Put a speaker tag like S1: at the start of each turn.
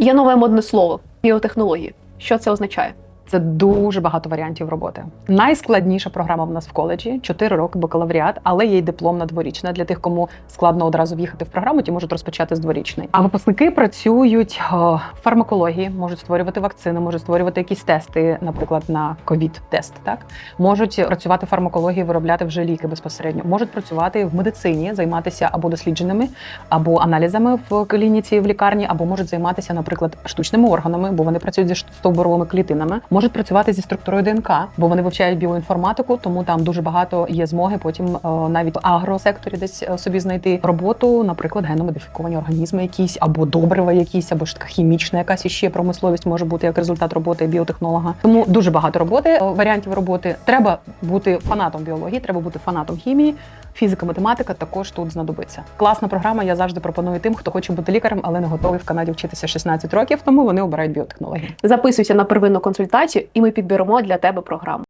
S1: Є нове модне слово біотехнології. Що це означає?
S2: Це дуже багато варіантів роботи. Найскладніша програма в нас в коледжі 4 роки бакалавріат, але є й дипломна дворічна. Для тих, кому складно одразу в'їхати в програму, ті можуть розпочати з дворічної. А випускники працюють о, в фармакології, можуть створювати вакцини, можуть створювати якісь тести, наприклад, на ковід тест. Так можуть працювати в фармакології, виробляти вже ліки безпосередньо. Можуть працювати в медицині, займатися або дослідженнями, або аналізами в клініці в лікарні, або можуть займатися, наприклад, штучними органами, бо вони працюють зі стовбуровими клітинами. Можуть працювати зі структурою ДНК, бо вони вивчають біоінформатику, тому там дуже багато є змоги потім е, навіть в агросекторі десь е, собі знайти роботу, наприклад, геномодифіковані організми, якісь або добрива, якісь, або ж така хімічна, якась іще промисловість може бути як результат роботи біотехнолога. Тому дуже багато роботи, е, варіантів роботи. Треба бути фанатом біології, треба бути фанатом хімії. Фізика, математика також тут знадобиться. Класна програма. Я завжди пропоную тим, хто хоче бути лікарем, але не готовий в Канаді вчитися 16 років, тому вони обирають біотехнології.
S1: Записуйся на первинну консультацію, і ми підберемо для тебе програму.